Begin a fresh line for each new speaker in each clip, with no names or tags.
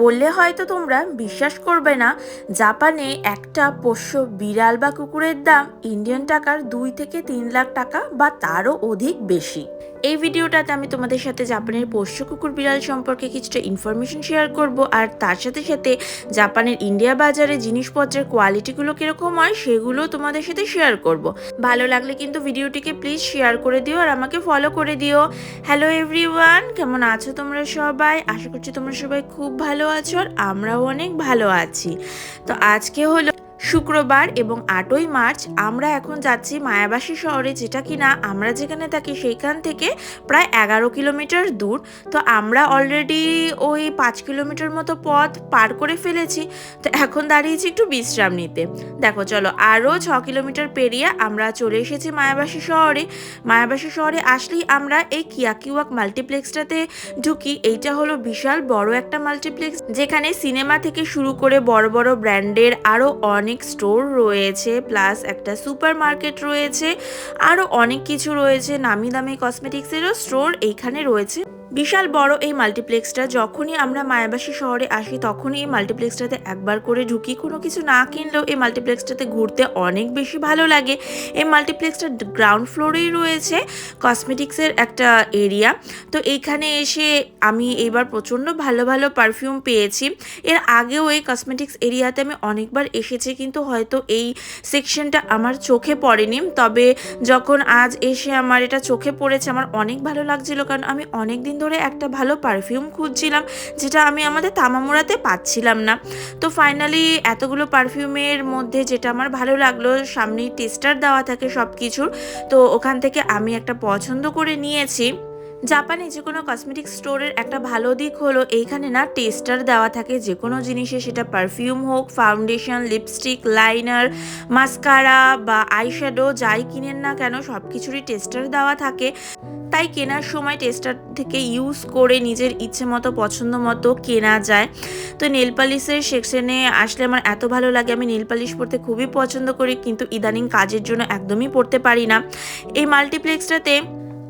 বললে হয়তো তোমরা বিশ্বাস করবে না, জাপানে একটা পোষ্য বিড়াল বা কুকুরের দাম ইন্ডিয়ান টাকার দুই থেকে তিন লাখ টাকা বা তারও অধিক বেশি। এই ভিডিওটাতে আমি তোমাদের সাথে জাপানের পোষ্য কুকুর বিড়াল সম্পর্কে কিছুটা ইনফরমেশন শেয়ার করব, আর তার সাথে সাথে জাপানের ইন্ডিয়া বাজারে জিনিসপত্রের কোয়ালিটিগুলো কীরকম হয় সেগুলো তোমাদের সাথে শেয়ার করব। ভালো লাগলে কিন্তু ভিডিওটিকে প্লিজ শেয়ার করে দিও আর আমাকে ফলো করে দিও। হ্যালো এভরিওয়ান কেমন আছো তোমরা সবাই? আশা করছি তোমরা সবাই খুব ভালো আছো আর আমরাও অনেক ভালো আছি। তো আজকে হলো শুক্রবার এবং আটই মার্চ আমরা এখন যাচ্ছি মায়াবাসী শহরে, যেটা কিনা আমরা যেখানে থাকি সেইখান থেকে প্রায় এগারো কিলোমিটার দূর। তো আমরা অলরেডি ওই পাঁচ কিলোমিটার মতো পথ পার করে ফেলেছি। তো এখন দাঁড়িয়েছি একটু বিশ্রাম নিতে। দেখো, চলো, আরও ছ কিলোমিটার পেরিয়ে আমরা চলে এসেছি মায়াবাসী শহরে। মায়াবাসী শহরে আসলেই আমরা এই কিয়াকিওয়াক মাল্টিপ্লেক্সটাতে ঢুকি। এইটা হলো বিশাল বড় একটা মাল্টিপ্লেক্স, যেখানে সিনেমা থেকে শুরু করে বড় বড় ব্র্যান্ডের আরও অনেক স্টোর রয়েছে, প্লাস একটা সুপার মার্কেট রয়েছে আরও অনেক কিছু রয়েছে, নামি দামি কসমেটিক্সেরও স্টোর এইখানে রয়েছে। বিশাল বড় এই মাল্টিপ্লেক্সটা, যখনই আমরা মায়াবাসী শহরে আসি, তখনই এই মাল্টিপ্লেক্সটাতে একবার করে ঢুকি। কোনো কিছু না কিনলেও এই মাল্টিপ্লেক্সটাতে ঘুরতে অনেক বেশি ভালো লাগে। এই মাল্টিপ্লেক্সটা গ্রাউন্ড ফ্লোরেই রয়েছে কসমেটিক্সের একটা এরিয়া। তো এইখানে এসে আমি এইবার প্রচণ্ড ভালো ভালো পারফিউম পেয়েছি। এর আগেও এই কসমেটিক্স এরিয়াতে আমি অনেকবার এসেছি, কিন্তু হয়তো এই সেকশনটা আমার চোখে পড়েনি। তবে যখন আজ এসে আমার এটা চোখে পড়েছে, আমার অনেক ভালো লাগছিল, কারণ আমি অনেক দিন ধরে একটা ভালো পারফিউম খুঁজছিলাম, যেটা আমি আমাদের তামামুড়াতে পাচ্ছিলাম না। তো ফাইনালি এতগুলো পারফিউমের মধ্যে যেটা আমার ভালো লাগল, সামনেই টেস্টার দেওয়া থাকে সব কিছুর তো ওখান থেকে আমি একটা পছন্দ করে নিয়েছি। জাপানে যে কোনো কসমেটিক স্টোরের একটা ভালো দিক হলো এইখানে না টেস্টার দেওয়া থাকে, যে কোনো জিনিসে সেটা পারফিউম হোক ফাউন্ডেশন লিপস্টিক লাইনার মাস্কারা বা আইশ্যাডো যাই কিনেন না কেন সব কিছুরই টেস্টার দেওয়া থাকে। তাই কেনার সময় টেস্টার থেকে ইউজ করে নিজের ইচ্ছে মতো, পছন্দ মতো কেনা যায়। তো নেল পালিশের সেকশনে আসলে আমার এত ভালো লাগে, আমি নেল পালিশ খুবই পছন্দ করি, কিন্তু ইদানিং কাজের জন্য একদমই পরতে পারি না। এই মাল্টিপ্লেক্সটাতে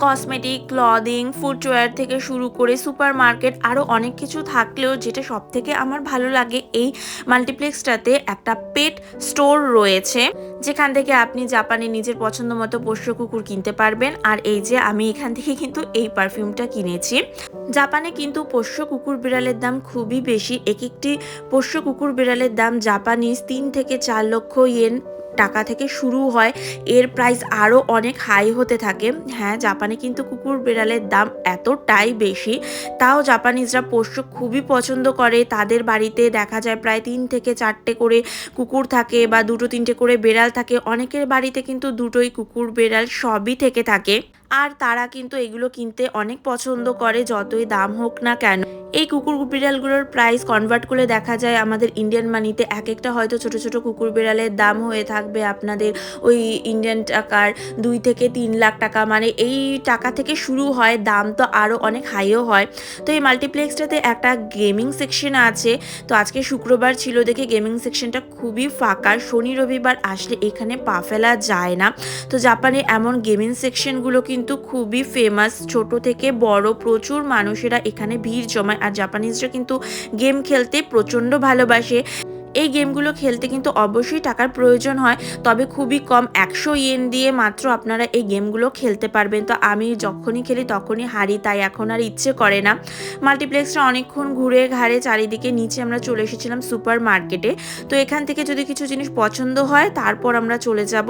কসমেটিক ক্লদিং ফুটওয়্যার থেকে শুরু করে সুপার মার্কেট আরও অনেক কিছু থাকলেও যেটা সব থেকে আমার ভালো লাগে এই মাল্টিপ্লেক্সটাতে একটা পেট স্টোর রয়েছে, যেখান থেকে আপনি জাপানে নিজের পছন্দ মতো পোষ্য কুকুর কিনতে পারবেন। আর এই যে আমি এখান থেকে কিন্তু এই পারফিউমটা কিনেছি। জাপানে কিন্তু পোষ্য কুকুর বিড়ালের দাম খুবই বেশি। এক একটি পোষ্য কুকুর বিড়ালের দাম জাপানিজ তিন থেকে চার লক্ষ ইয়েন টাকা থেকে শুরু হয়, এর প্রাইস আরও অনেক হাই হতে থাকে। হ্যাঁ জাপানে কিন্তু কুকুর বিড়ালের দাম এতটাই বেশি। তাও জাপানিজরা পোষ্য খুবই পছন্দ করে। তাদের বাড়িতে দেখা যায় প্রায় তিন থেকে চারটে করে কুকুর থাকে বা দুটো তিনটে করে বেড়াল থাকে। অনেকের বাড়িতে কিন্তু দুটোই কুকুর বেড়াল সবই থেকে থাকে। আর তারা কিন্তু এগুলো কিনতে অনেক পছন্দ করে, যতই দাম হোক না কেন। এই কুকুর বিড়ালগুলোর প্রাইস কনভার্ট করলে দেখা যায় আমাদের ইন্ডিয়ান মানিতে এক একটা হয়তো ছোট ছোট কুকুর বিড়ালের দাম হয়ে থাকবে আপনাদের ওই ইন্ডিয়ান টাকার দুই থেকে তিন লাখ টাকা। মানে এই টাকা থেকে শুরু হয়, দাম তো আরও অনেক হাইও হয়। তো এই মাল্টিপ্লেক্সটাতে একটা গেমিং সেকশন আছে। তো আজকে শুক্রবার ছিল দেখে গেমিং সেকশনটা খুবই ফাঁকা। শনি রবিবার আসলে এখানে পা ফেলা যায় না। তো জাপানে এমন গেমিং সেকশনগুলো কিন্তু খুবই ফেমাস ছোট থেকে বড় প্রচুর মানুষেরা এখানে ভিড় জমায়। আর জাপানিজরা কিন্তু গেম খেলতে প্রচণ্ড ভালোবাসে। এই গেমগুলো খেলতে কিন্তু অবশ্যই টাকার প্রয়োজন হয়, তবে খুবই কম একশো ইয়েন দিয়ে মাত্র আপনারা এই গেমগুলো খেলতে পারবেন। তো আমি যখনই খেলি তখনই হারি, তাই এখন আর ইচ্ছে করে না। মাল্টিপ্লেক্সটা অনেকক্ষণ ঘুরে ঘাড়ে চারিদিকে নিচে আমরা চলে এসেছিলাম সুপার মার্কেটে তো এখান থেকে যদি কিছু জিনিস পছন্দ হয়, তারপর আমরা চলে যাব।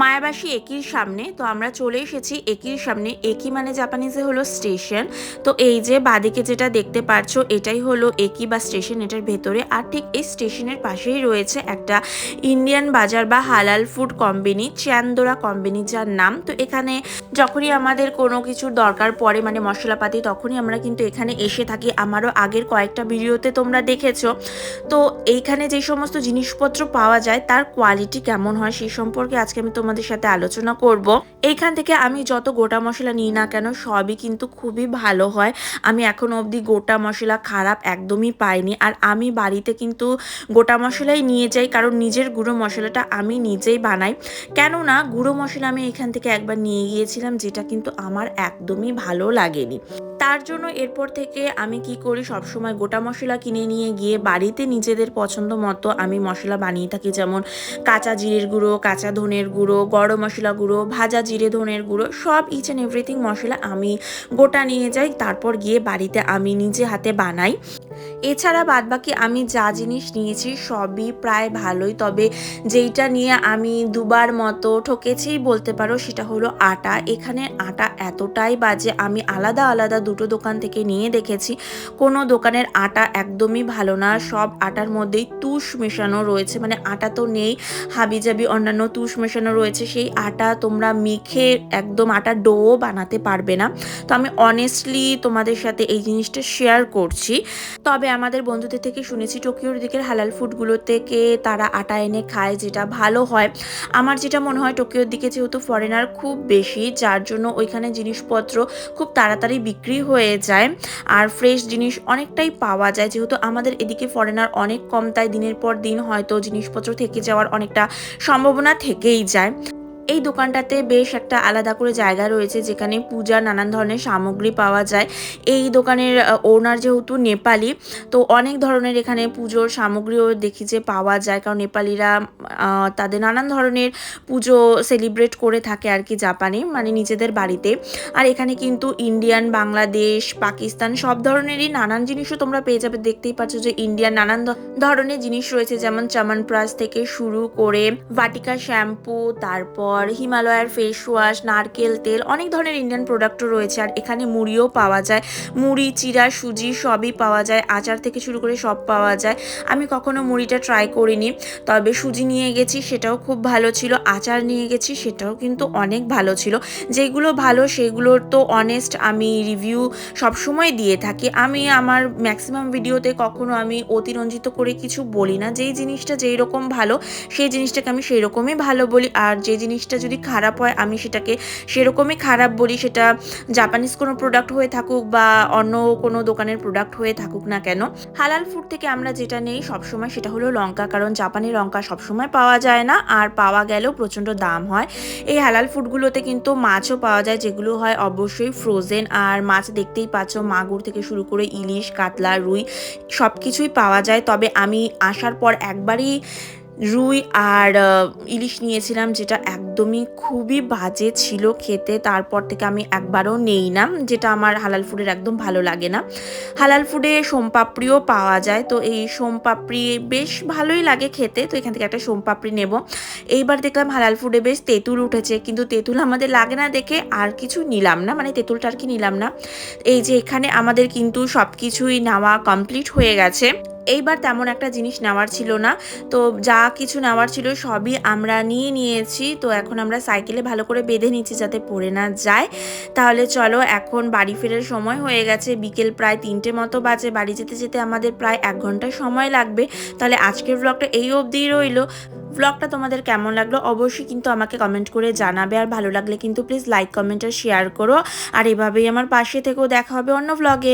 মায়াবাসী একির সামনে, তো আমরা চলে এসেছি একির সামনে। একি মানে জাপানিজে হলো স্টেশন। তো এই যে বাদিকে যেটা দেখতে পাচ্ছ এটাই হলো একি বা স্টেশন, এটার ভেতরে। আর ঠিক এই স্টেশনের পাশেই রয়েছে একটা ইন্ডিয়ান বাজার বা হালাল ফুড কোম্পানি চ্যান্দোরা কোম্পানি যার নাম। তো এখানে যখনই আমাদের কোনো কিছুর দরকার পড়ে মানে মশলাপাতি, তখনই আমরা কিন্তু এখানে এসে থাকি। আমারও আগের কয়েকটা ভিডিওতে তোমরা দেখেছ। তো এইখানে যে সমস্ত জিনিসপত্র পাওয়া যায়, তার কোয়ালিটি কেমন হয় সেই সম্পর্কে আজকে আমি তোমাদের সাথে আলোচনা করব। এইখান থেকে আমি যত গোটা মশলা নিই না কেন, সবই কিন্তু খুবই ভালো হয়। আমি এখন অবধি গোটা মশলা খারাপ একদমই পাইনি। আর আমি বাড়িতে কিন্তু গোটা মশলাই নিয়ে যাই, কারণ নিজের গুঁড়ো মশলাটা আমি নিজেই বানাই। কেননা গুঁড়ো মশলা আমি এখান থেকে একবার নিয়ে গিয়েছিলাম, যেটা কিন্তু আমার একদমই ভালো লাগেনি। তার জন্য এরপর থেকে আমি কি করি? সবসময় গোটা মশলা কিনে নিয়ে গিয়ে বাড়িতে নিজেদের পছন্দ মতো আমি মশলা বানিয়ে থাকি। যেমন কাঁচা জিরের গুঁড়ো, কাঁচা ধনের গুঁড়ো, গরম মশলা গুঁড়ো, ভাজা জিরে ধনের গুঁড়ো, সব ইচ অ্যান্ড এভরিথিং মশলা আমি গোটা নিয়ে যাই। তারপর গিয়ে বাড়িতে আমি নিজে হাতে বানাই। এছাড়া বাদবাকি আমি যা জিনিস নিয়েছি সবই প্রায় ভালোই। তবে যেইটা নিয়ে আমি দুবার মতো ঠকেছি বলতে পারো সেটা হলো আটা। এখানে আটা এতটাই বাজে, আমি আলাদা আলাদা দুটো দোকান থেকে নিয়ে দেখেছি। কোনো দোকানের আটা একদমই ভালো না। সব আটার মধ্যেই তুষ মেশানো রয়েছে। মানে আটা তো নেই, হাবিজাবি অন্যান্য তুষ মেশানো রয়েছে। সেই আটা তোমরা মেখে একদম আটা ডো বানাতে পারবে না। তো আমি অনেস্টলি তোমাদের সাথে এই জিনিসটা শেয়ার করছি। তবে আমাদের বন্ধুদের থেকে শুনেছি, টোকিওর দিকের হালাল ফুডগুলো থেকে তারা আটা এনে খায় যেটা ভালো হয়। আমার যেটা মনে হয়, টোকিওর দিকে যেহেতু ফরেনার খুব বেশি, যার জন্য ওইখানে জিনিসপত্র খুব তাড়াতাড়ি বিক্রি হয়ে যায়। আর ফ্রেশ জিনিস অনেকটাই পাওয়া যায়। যেহেতু আমাদের এদিকে ফরেনার অনেক কম, তাই দিনের পর দিন হয়তো জিনিসপত্র থেকে যাওয়ার অনেকটা সম্ভাবনা থেকেই যায়। এই দোকানটাতে বেশ একটা আলাদা করে জায়গা রয়েছে যেখানে পূজার নানান ধরনের সামগ্রী পাওয়া যায়। এই দোকানের ওনার যেহেতু নেপালি, তো অনেক ধরনের এখানে পুজোর সামগ্রীও দেখি যে পাওয়া যায়। কারণ নেপালিরা তাদের নানান ধরনের পুজো সেলিব্রেট করে থাকে আর কি জাপানে মানে নিজেদের বাড়িতে। আর এখানে কিন্তু ইন্ডিয়ান, বাংলাদেশ, পাকিস্তান সব ধরনেরই নানান জিনিসও তোমরা পেয়ে যাবে। দেখতেই পাচ্ছ যে ইন্ডিয়ান নানান ধরনের জিনিস রয়েছে, যেমন চামান প্রাস থেকে শুরু করে ভাটিকা শ্যাম্পু, তারপর হিমালয়ার ফেস ওয়াশ নারকেল, তেল, অনেক ধরনের ইন্ডিয়ান প্রোডাক্টও রয়েছে। আর এখানে মুড়িও পাওয়া যায়। মুড়ি, চিরা, সুজি সবই পাওয়া যায়। আচার থেকে শুরু করে সব পাওয়া যায়। আমি কখনো মুড়িটা ট্রাই করিনি। তবে সুজি নিয়ে গেছি, সেটাও খুব ভালো ছিল। আচার নিয়ে গেছি, সেটাও কিন্তু অনেক ভালো ছিল। যেগুলো ভালো, সেগুলোর তো অনেস্ট আমি রিভিউ সবসময় দিয়ে থাকি। আমি আমার ম্যাক্সিমাম ভিডিওতে কখনো আমি অতিরঞ্জিত করে কিছু বলি না। যেই জিনিসটা যেই রকম ভালো, সেই জিনিসটাকে আমি সেই রকমই ভালো বলি। আর যে জিনিসটা যদি খারাপ হয়, আমি সেটাকে সেরকমই খারাপ বলি, সেটা জাপানিজ কোনো প্রোডাক্ট হয়ে থাকুক বা অন্য কোনো দোকানের প্রোডাক্ট হয়ে থাকুক না কেন। হালাল ফুড থেকে আমরা যেটা নেই সবসময় সেটা হলো লঙ্কা, কারণ জাপানি লঙ্কা সবসময় পাওয়া যায় না, আর পাওয়া গেলেও প্রচণ্ড দাম হয়। এই হালাল ফুডগুলোতে কিন্তু মাছও পাওয়া যায়, যেগুলো হয় অবশ্যই ফ্রোজেন আর মাছ দেখতেই পাচ্ছ, মাগুর থেকে শুরু করে ইলিশ, কাতলা, রুই সব কিছুই পাওয়া যায়। তবে আমি আসার পর একবারই রুই আর ইলিশ নিয়েছিলাম, যেটা একদমই খুবই বাজে ছিল খেতে। তারপর থেকে আমি একবারও নেই না, যেটা আমার হালাল ফুডের একদম ভালো লাগে না। হালাল ফুডে সোমপাপড়িও পাওয়া যায়, তো এই সোমপাপড়ি বেশ ভালোই লাগে খেতে, তো এখান থেকে একটা সোমপাপড়ি নেব। এইবার দেখলাম হালাল ফুডে বেশ তেঁতুল উঠেছে, কিন্তু তেঁতুল আমাদের লাগে না দেখে আর কিছু নিলাম না মানে তেঁতুলটা আর কি নিলাম না। এই যে এখানে আমাদের কিন্তু সব কিছুই নেওয়া কমপ্লিট হয়ে গেছে। এইবার তেমন একটা জিনিস নেওয়ার ছিল না। তো যা কিছু নেওয়ার ছিল সবই আমরা নিয়ে নিয়েছি। তো এখন আমরা সাইকেলে ভালো করে বেঁধে নিচ্ছি যাতে পড়ে না যায়। তাহলে চলো এখন বাড়ি ফেরার সময় হয়ে গেছে। বিকেল প্রায় তিনটে মতো বাজে। বাড়ি যেতে যেতে আমাদের প্রায় এক ঘণ্টা সময় লাগবে। তাহলে আজকের ব্লগটা এই অবধিই রইল। ব্লগটা তোমাদের কেমন লাগল অবশ্যই কিন্তু আমাকে কমেন্ট করে জানাবে। আর ভালো লাগলে কিন্তু প্লিজ লাইক কমেন্ট আর শেয়ার করো। আর এভাবেই আমার পাশে থেকেও দেখা হবে অন্য ব্লগে